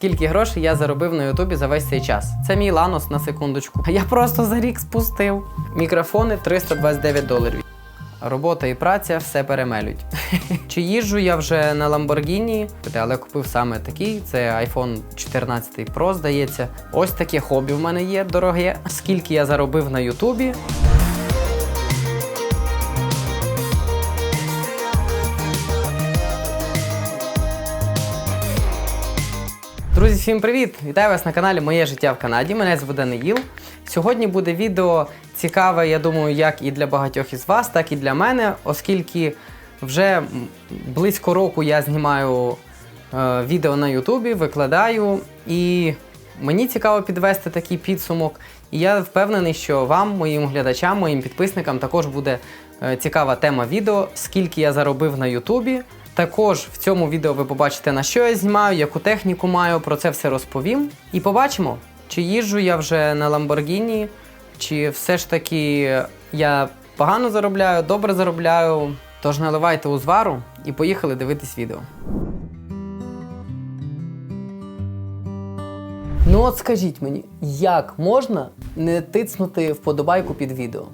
скільки грошей я заробив на Ютубі за весь цей час. Це мій ланос на секундочку. Я просто за рік спустив. Мікрофони 329 доларів. Робота і праця все перемелють. Чи їжджу я вже на Lamborghini, але купив саме такий. Це iPhone 14 Pro, здається. Ось таке хобі в мене є дороге. Скільки я заробив на Ютубі. Всім привіт! Вітаю вас на каналі Моє життя в Канаді. Мене звуть Даниїл. Сьогодні буде відео цікаве, я думаю, як і для багатьох із вас, так і для мене, оскільки вже близько року я знімаю е, відео на Ютубі, викладаю, і мені цікаво підвести такий підсумок. І я впевнений, що вам, моїм глядачам, моїм підписникам також буде е, цікава тема відео, скільки я заробив на Ютубі. Також в цьому відео ви побачите, на що я знімаю, яку техніку маю, про це все розповім. І побачимо, чи їжджу я вже на Lamborghini, чи все ж таки я погано заробляю, добре заробляю. Тож наливайте узвару і поїхали дивитись відео. Ну от скажіть мені, як можна не тицнути вподобайку під відео?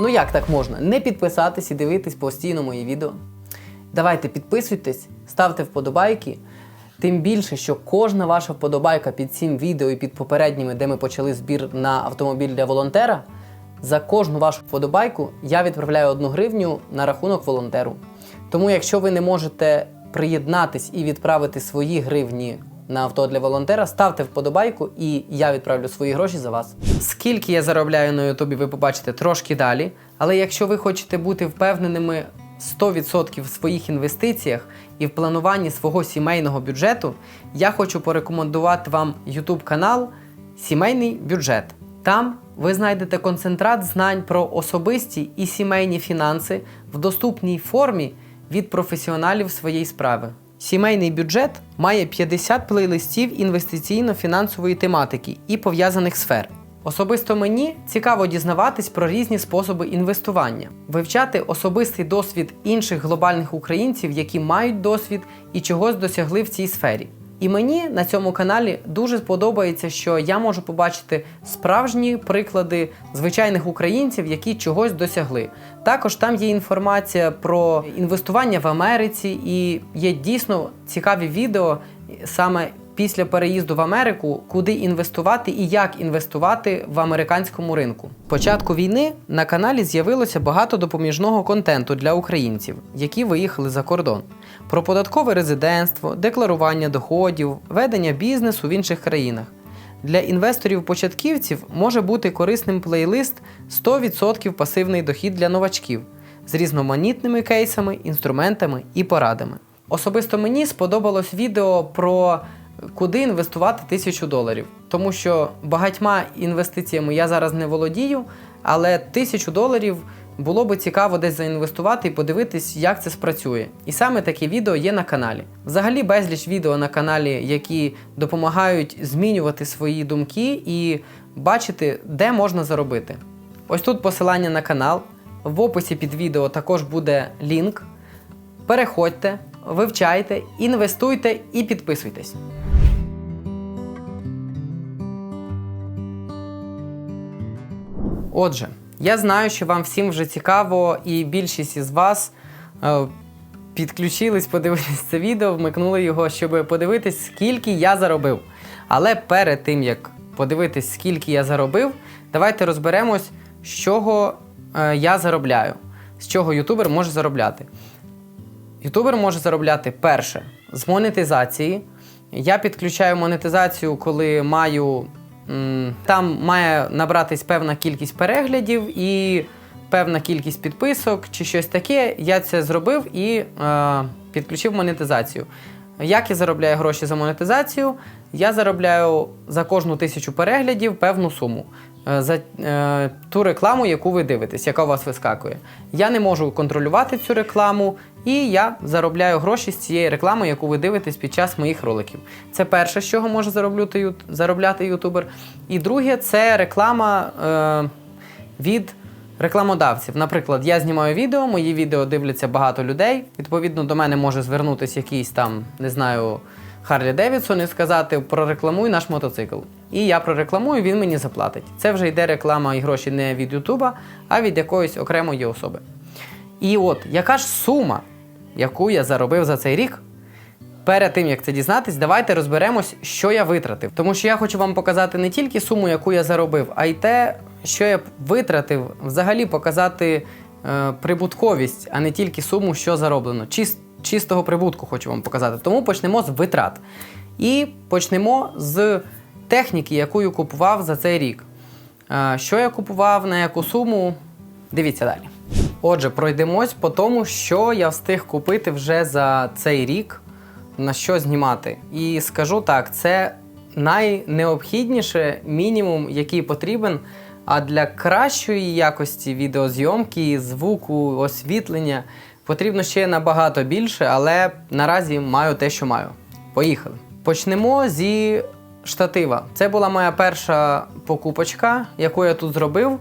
Ну як так можна? Не підписатись і дивитись постійно мої відео. Давайте підписуйтесь, ставте вподобайки. Тим більше, що кожна ваша вподобайка під цим відео і під попередніми, де ми почали збір на автомобіль для волонтера, за кожну вашу вподобайку я відправляю одну гривню на рахунок волонтеру. Тому, якщо ви не можете приєднатись і відправити свої гривні на авто для волонтера, ставте вподобайку і я відправлю свої гроші за вас. Скільки я заробляю на Ютубі, ви побачите трошки далі. Але якщо ви хочете бути впевненими 100% в своїх інвестиціях і в плануванні свого сімейного бюджету, я хочу порекомендувати вам YouTube канал Сімейний бюджет. Там ви знайдете концентрат знань про особисті і сімейні фінанси в доступній формі від професіоналів своєї справи. Сімейний бюджет має 50 плейлистів інвестиційно-фінансової тематики і пов'язаних сфер. Особисто мені цікаво дізнаватись про різні способи інвестування, вивчати особистий досвід інших глобальних українців, які мають досвід і чогось досягли в цій сфері. І мені на цьому каналі дуже сподобається, що я можу побачити справжні приклади звичайних українців, які чогось досягли. Також там є інформація про інвестування в Америці, і є дійсно цікаві відео саме після переїзду в Америку, куди інвестувати і як інвестувати в американському ринку. Початку війни на каналі з'явилося багато допоміжного контенту для українців, які виїхали за кордон. Про податкове резидентство, декларування доходів, ведення бізнесу в інших країнах. Для інвесторів-початківців може бути корисним плейлист 100% пасивний дохід для новачків з різноманітними кейсами, інструментами і порадами. Особисто мені сподобалось відео про куди інвестувати тисячу доларів, тому що багатьма інвестиціями я зараз не володію, але тисячу доларів було би цікаво десь заінвестувати і подивитись, як це спрацює. І саме таке відео є на каналі. Взагалі безліч відео на каналі, які допомагають змінювати свої думки і бачити, де можна заробити. Ось тут посилання на канал. В описі під відео також буде лінк. Переходьте, вивчайте, інвестуйте і підписуйтесь. Отже, я знаю, що вам всім вже цікаво, і більшість із вас е, підключились подивитись це відео, вмикнули його, щоб подивитись, скільки я заробив. Але перед тим як подивитись, скільки я заробив, давайте розберемось, з чого е, я заробляю, з чого ютубер може заробляти. Ютубер може заробляти перше з монетизації. Я підключаю монетизацію, коли маю. Там має набратись певна кількість переглядів і певна кількість підписок чи щось таке. Я це зробив і е, підключив монетизацію. Як я заробляю гроші за монетизацію? Я заробляю за кожну тисячу переглядів певну суму. Е, За е, ту рекламу, яку ви дивитесь, яка у вас вискакує. Я не можу контролювати цю рекламу, і я заробляю гроші з цієї реклами, яку ви дивитесь під час моїх роликів. Це перше, з чого може заробляти, ют- заробляти ютубер. І друге, це реклама е, від рекламодавців. Наприклад, я знімаю відео, мої відео дивляться багато людей. Відповідно, до мене може звернутися якийсь там, не знаю, Харлі Девідсон і сказати прорекламуй наш мотоцикл. І я прорекламую, він мені заплатить. Це вже йде реклама і гроші не від Ютуба, а від якоїсь окремої особи. І от, яка ж сума, яку я заробив за цей рік? Перед тим як це дізнатись, давайте розберемось, що я витратив. Тому що я хочу вам показати не тільки суму, яку я заробив, а й те, що я витратив, взагалі показати е, прибутковість, а не тільки суму, що зароблено. Чис, чистого прибутку хочу вам показати. Тому почнемо з витрат. І почнемо з техніки, яку я купував за цей рік. Що я купував, на яку суму? Дивіться далі. Отже, пройдемось по тому, що я встиг купити вже за цей рік, на що знімати. І скажу так, це найнеобхідніше мінімум, який потрібен. А для кращої якості відеозйомки, звуку, освітлення потрібно ще набагато більше, але наразі маю те, що маю. Поїхали. Почнемо зі штатива. Це була моя перша покупочка, яку я тут зробив.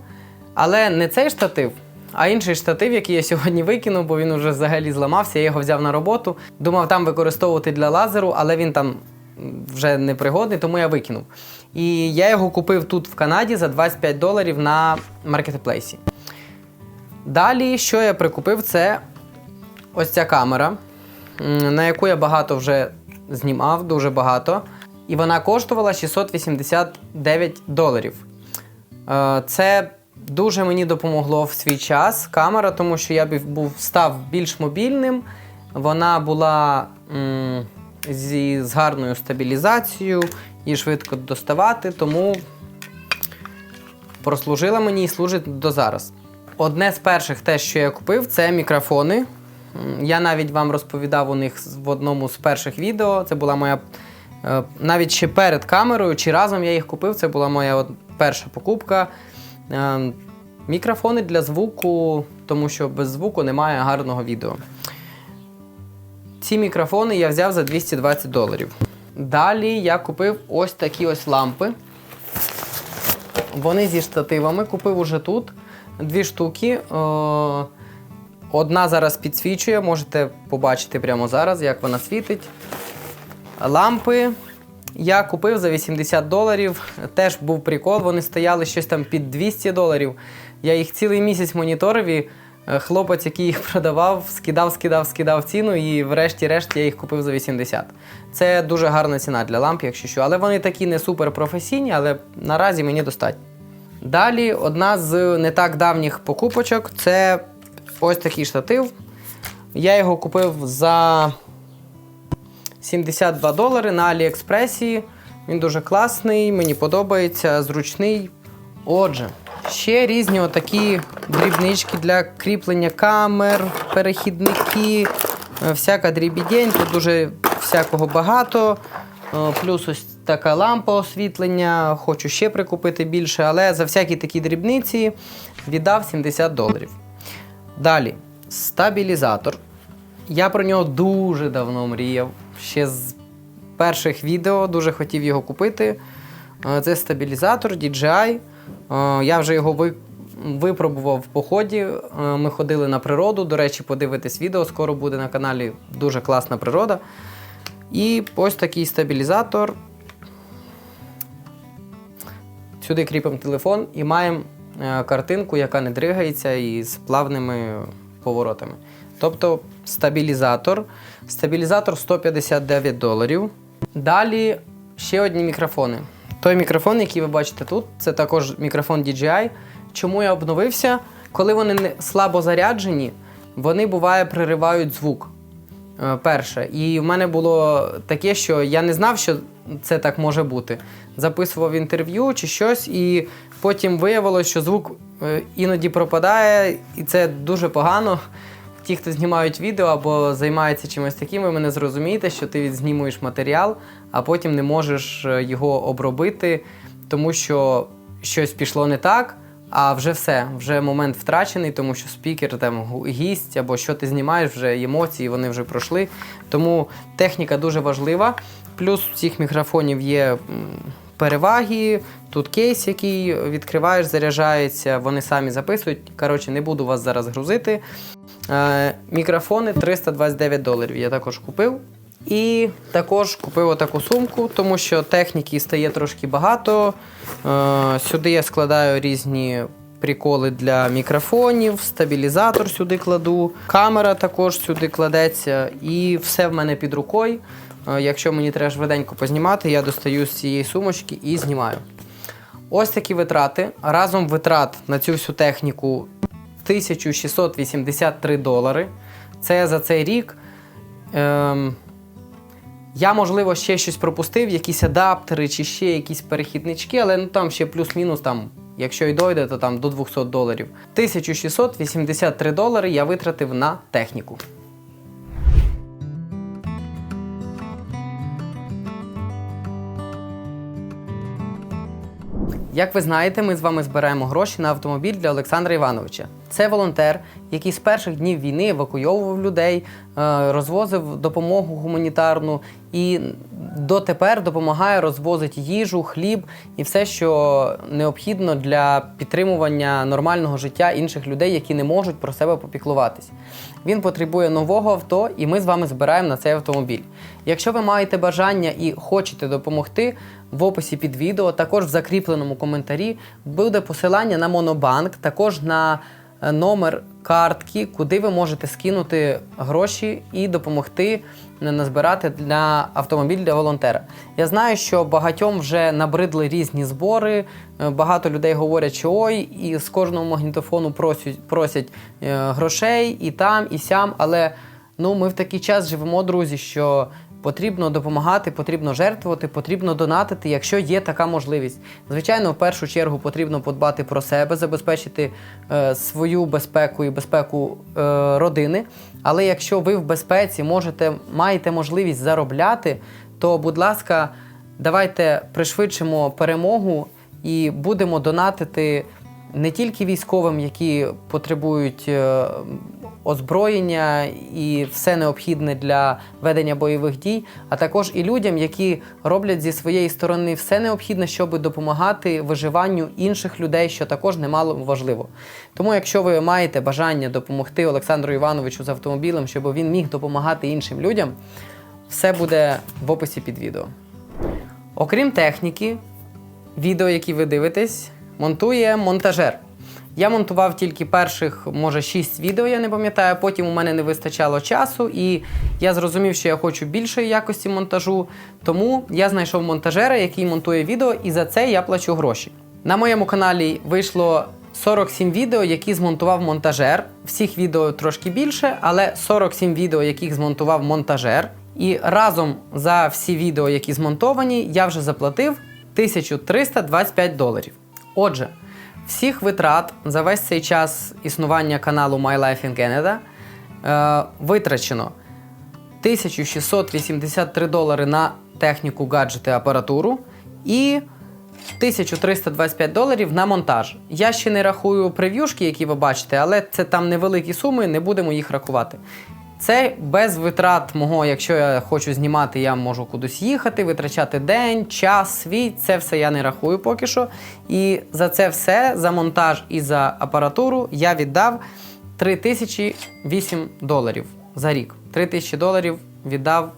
Але не цей штатив, а інший штатив, який я сьогодні викинув, бо він уже взагалі зламався. Я його взяв на роботу. Думав там використовувати для лазеру, але він там вже не пригодний, тому я викинув. І я його купив тут в Канаді за 25 доларів на маркетплейсі. Далі, що я прикупив, це ось ця камера, на яку я багато вже знімав, дуже багато. І вона коштувала 689 доларів. Е, Це дуже мені допомогло в свій час камера, тому що я був став більш мобільним. Вона була м, зі, з гарною стабілізацією і швидко доставати, тому прослужила мені і служить до зараз. Одне з перших те, що я купив, це мікрофони. Я навіть вам розповідав у них в одному з перших відео. Це була моя е, навіть ще перед камерою, чи разом я їх купив. Це була моя от перша покупка. Е, Мікрофони для звуку, тому що без звуку немає гарного відео. Ці мікрофони я взяв за 220 доларів. Далі я купив ось такі ось лампи. Вони зі штативами. Купив уже тут дві штуки. Е, Одна зараз підсвічує, можете побачити прямо зараз, як вона світить. Лампи я купив за 80 доларів. Теж був прикол. Вони стояли щось там під 200 доларів. Я їх цілий місяць моніторив і е, хлопець, який їх продавав, скидав, скидав, скидав ціну, і врешті-решт я їх купив за 80. Це дуже гарна ціна для ламп, якщо що. Але вони такі не супер професійні, але наразі мені достатньо. Далі одна з не так давніх покупочок це ось такий штатив. Я його купив за 72 долари на Аліекспресі. Він дуже класний, мені подобається, зручний. Отже, ще різні отакі дрібнички для кріплення камер, перехідники, е, всяка дрібідень, тут дуже всякого багато. Е, Плюс ось така лампа освітлення, хочу ще прикупити більше, але за всякі такі дрібниці віддав 70 доларів. Далі, стабілізатор. Я про нього дуже давно мріяв. Ще з перших відео дуже хотів його купити. Е, Це стабілізатор DJI. Е, Я вже його ви- випробував в поході. Е, Ми ходили на природу. До речі, подивитись відео. Скоро буде на каналі дуже класна природа. І ось такий стабілізатор. Сюди кріпимо телефон і маємо картинку, яка не дригається і з плавними поворотами. Тобто стабілізатор. Стабілізатор 159 доларів. Далі ще одні мікрофони. Той мікрофон, який ви бачите тут, це також мікрофон DJI. Чому я обновився? Коли вони не слабо заряджені, вони буває приривають звук. Е, Перше. І в мене було таке, що я не знав, що це так може бути. Записував інтерв'ю чи щось, і потім виявилося, що звук е, іноді пропадає, і це дуже погано. Ті, хто знімають відео або займаються чимось таким, ви мене зрозумієте, що ти відзнімуєш матеріал, а потім не можеш е, його обробити, тому що щось пішло не так. А вже все, вже момент втрачений, тому що спікер, там гість або що ти знімаєш, вже емоції вони вже пройшли. Тому техніка дуже важлива. Плюс у цих мікрофонів є переваги. Тут кейс, який відкриваєш, заряджається, вони самі записують. Коротше, не буду вас зараз грузити. Е, мікрофони 329 доларів. Я також купив. І також купив отаку сумку, тому що техніки стає трошки багато. Е, сюди я складаю різні приколи для мікрофонів, стабілізатор сюди кладу, камера також сюди кладеться, і все в мене під рукою. Е, якщо мені треба швиденько познімати, я достаю з цієї сумочки і знімаю. Ось такі витрати. Разом витрат на цю всю техніку 1683 долари. Це за цей рік. Ем, я, можливо, ще щось пропустив, якісь адаптери чи ще якісь перехіднички, але ну, там ще плюс-мінус, там, якщо й дойде, то там до 200 доларів. 1683 долари я витратив на техніку. Як ви знаєте, ми з вами збираємо гроші на автомобіль для Олександра Івановича. Це волонтер, який з перших днів війни евакуйовував людей, е, розвозив допомогу гуманітарну і дотепер допомагає розвозити їжу, хліб і все, що необхідно для підтримування нормального життя інших людей, які не можуть про себе попіклуватись. Він потребує нового авто, і ми з вами збираємо на цей автомобіль. Якщо ви маєте бажання і хочете допомогти, в описі під відео, також в закріпленому коментарі буде посилання на Монобанк, також на е, номер картки, куди ви можете скинути гроші і допомогти е, назбирати для автомобіль для волонтера. Я знаю, що багатьом вже набридли різні збори. е, Багато людей говорять, що ой, і з кожного магнітофону просять, просять грошей і там, і сям. Але ну, ми в такий час живемо, друзі, що Потрібно допомагати, потрібно жертвувати, потрібно донатити, якщо є така можливість. Звичайно, в першу чергу потрібно подбати про себе, забезпечити е, свою безпеку і безпеку е, родини. Але якщо ви в безпеці можете, маєте можливість заробляти, то, будь ласка, давайте пришвидшимо перемогу і будемо донатити не тільки військовим, які потребують е, озброєння і все необхідне для ведення бойових дій, а також і людям, які роблять зі своєї сторони все необхідне, щоб допомагати виживанню інших людей, що також немало важливо. Тому, якщо ви маєте бажання допомогти Олександру Івановичу з автомобілем, щоб він міг допомагати іншим людям, все буде в описі під відео. Окрім техніки, відео, які ви дивитесь, монтує монтажер. Я монтував тільки перших, може, 6 відео, я не пам'ятаю. Потім у мене не вистачало часу, і я зрозумів, що я хочу більшої якості монтажу. Тому я знайшов монтажера, який монтує відео, і за це я плачу гроші. На моєму каналі вийшло 47 відео, які змонтував монтажер. Всіх відео трошки більше, але 47 відео, яких змонтував монтажер. І разом за всі відео, які змонтовані, я вже заплатив 1325 доларів. Отже, всіх витрат за весь цей час існування каналу My Life in Canada е, витрачено 1683 долари на техніку, гаджети, апаратуру і 1325 доларів на монтаж. Я ще не рахую прев'юшки, які ви бачите, але це там невеликі суми, не будемо їх рахувати. Це без витрат мого, якщо я хочу знімати, я можу кудись їхати, витрачати день, час, свій. Це все я не рахую поки що. І за це все, за монтаж і за апаратуру, я віддав 3008 доларів за рік. 3000 доларів віддав.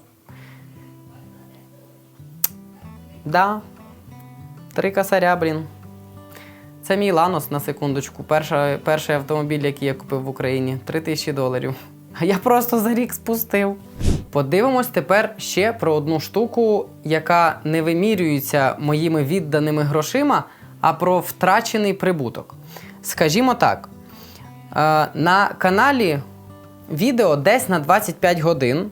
Да. Три косаря, блін. Це мій Ланос на секундочку. Перша, перший автомобіль, який я купив в Україні. 3000 доларів. А я просто за рік спустив. Подивимось тепер ще про одну штуку, яка не вимірюється моїми відданими грошима, а про втрачений прибуток. Скажімо так, е, на каналі відео десь на 25 годин.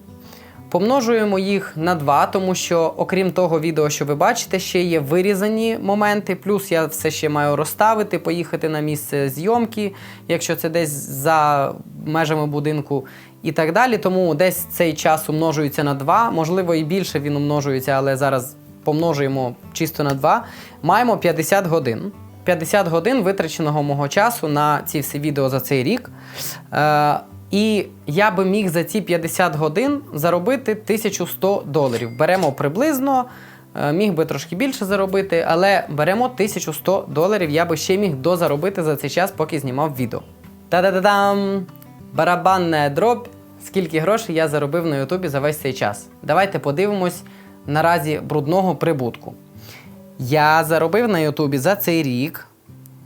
Помножуємо їх на 2, тому що, окрім того відео, що ви бачите, ще є вирізані моменти. Плюс я все ще маю розставити, поїхати на місце зйомки, якщо це десь за межами будинку і так далі. Тому десь цей час умножується на 2, можливо, і більше він умножується, але зараз помножуємо чисто на 2. Маємо 50 годин. 50 годин витраченого мого часу на ці всі відео за цей рік. І я би міг за ці 50 годин заробити 1100 доларів. Беремо приблизно, е, міг би трошки більше заробити, але беремо 1100 доларів. Я би ще міг дозаробити за цей час, поки знімав відео. Та-да-да-дам! Барабанна дробь, скільки грошей я заробив на Ютубі за весь цей час. Давайте подивимось наразі брудного прибутку. Я заробив на Ютубі за цей рік.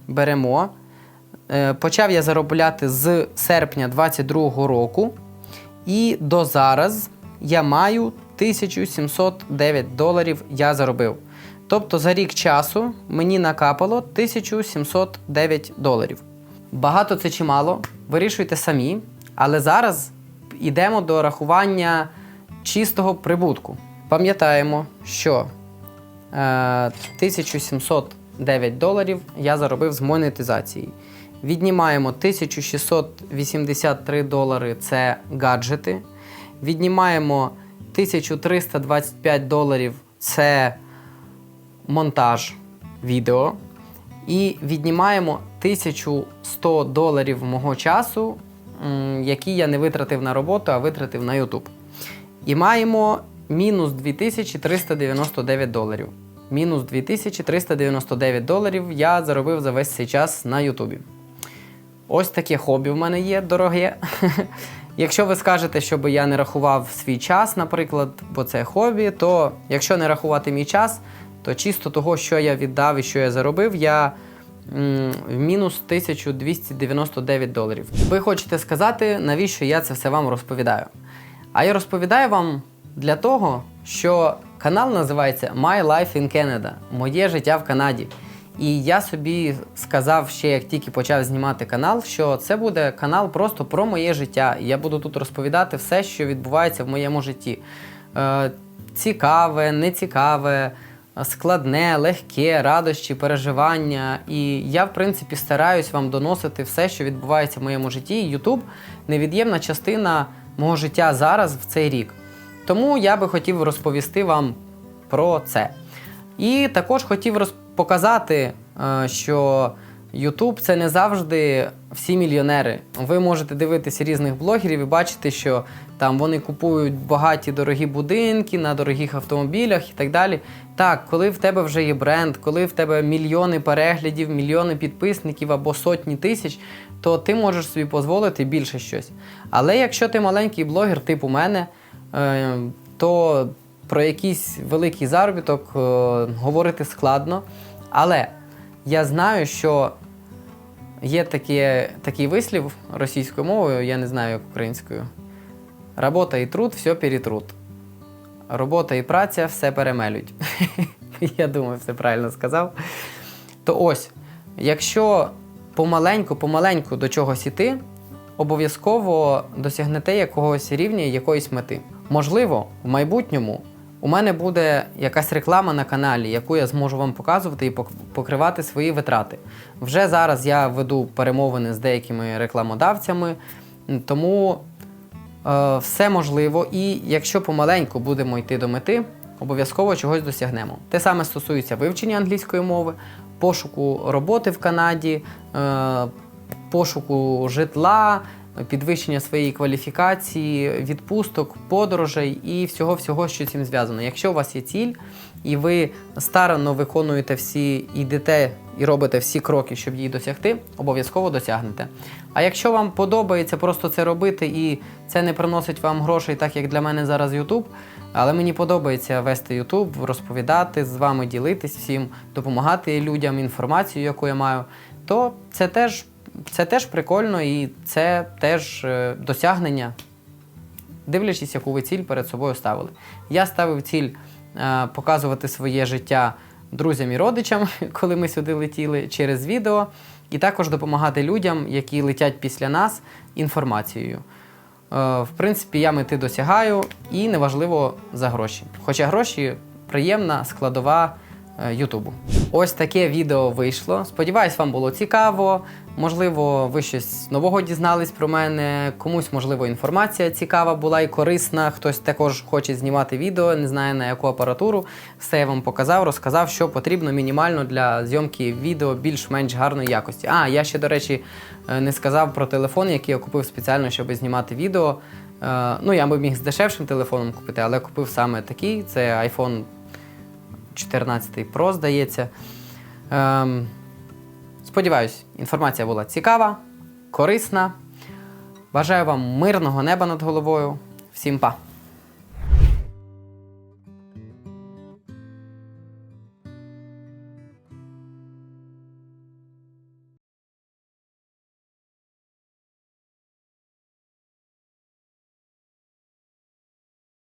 Беремо. Е, Почав я заробляти з серпня 2022 року. І до зараз я маю 1709 доларів я заробив. Тобто за рік часу мені накапало 1709 доларів. Багато це чи мало, вирішуйте самі. Але зараз йдемо до рахування чистого прибутку. Пам'ятаємо, що е, 1709 доларів я заробив з монетизації. Віднімаємо 1683 долари це гаджети. Віднімаємо 1325 доларів це монтаж відео. І віднімаємо 1100 доларів мого часу, які я не витратив на роботу, а витратив на YouTube. І маємо мінус 2399 доларів. Мінус 2399 доларів я заробив за весь цей час на Ютубі. Ось таке хобі в мене є дороге. Якщо ви скажете, щоб я не рахував свій час, наприклад, бо це хобі, то якщо не рахувати мій час, то чисто того, що я віддав і що я заробив, я в мінус 1299 доларів. Ви хочете сказати, навіщо я це все вам розповідаю? А я розповідаю вам для того, що канал називається My Life in Canada Моє життя в Канаді. І я собі сказав ще, як тільки почав знімати канал, що це буде канал просто про моє життя. І я буду тут розповідати все, що відбувається в моєму житті. Е, цікаве, нецікаве, складне, легке, радощі, переживання. І я, в принципі, стараюсь вам доносити все, що відбувається в моєму житті. YouTube невід'ємна частина мого життя зараз в цей рік. Тому я би хотів розповісти вам про це. І також хотів роз... показати, е, що YouTube це не завжди всі мільйонери. Ви можете дивитися різних блогерів і бачити, що там вони купують багаті дорогі будинки на дорогих автомобілях і так далі. Так, коли в тебе вже є бренд, коли в тебе мільйони переглядів, мільйони підписників або сотні тисяч, то ти можеш собі дозволити більше щось. Але якщо ти маленький блогер, типу мене, е, то про якийсь великий заробіток е, говорити складно. Але я знаю, що є такі, такий вислів російською мовою, я не знаю як українською. Робота і труд, все перетрут. Робота і праця все перемелють. Я думаю, все правильно сказав. То ось, якщо помаленьку, помаленьку до чогось іти, обов'язково досягнете якогось рівня, якоїсь мети. Можливо, в майбутньому у мене буде якась реклама на каналі, яку я зможу вам показувати і покривати свої витрати. Вже зараз я веду перемовини з деякими рекламодавцями, тому е, все можливо. І якщо помаленьку будемо йти до мети, обов'язково чогось досягнемо. Те саме стосується вивчення англійської мови, пошуку роботи в Канаді, е, пошуку житла, підвищення своєї кваліфікації, відпусток, подорожей і всього-всього, що цим зв'язано. Якщо у вас є ціль, і ви старанно виконуєте всі, йдете і робите всі кроки, щоб її досягти, обов'язково досягнете. А якщо вам подобається просто це робити і це не приносить вам грошей, так як для мене зараз YouTube, але мені подобається вести YouTube, розповідати з вами, ділитись всім, допомагати людям інформацію, яку я маю, то це теж, це теж прикольно і це теж е, досягнення дивлячись, яку ви ціль перед собою ставили. Я ставив ціль е, показувати своє життя друзям і родичам, коли ми сюди летіли через відео, і також допомагати людям, які летять після нас, інформацією. Е, в принципі, я мети досягаю і неважливо за гроші. Хоча гроші приємна складова Ютубу. Ось таке відео вийшло. Сподіваюсь, вам було цікаво. Можливо, ви щось нового дізнались про мене. Комусь, можливо, інформація цікава була і корисна. Хтось також хоче знімати відео, не знає на яку апаратуру. Все я вам показав, розказав, що потрібно мінімально для зйомки відео більш-менш гарної якості. А, я ще, до речі, е, не сказав про телефон, який я купив спеціально, щоб знімати відео. Е, Ну, я би міг з дешевшим телефоном купити, але купив саме такий. Це iPhone 14 Pro, здається. Ем, сподіваюсь, інформація була цікава, корисна. Бажаю вам мирного неба над головою. Всім па!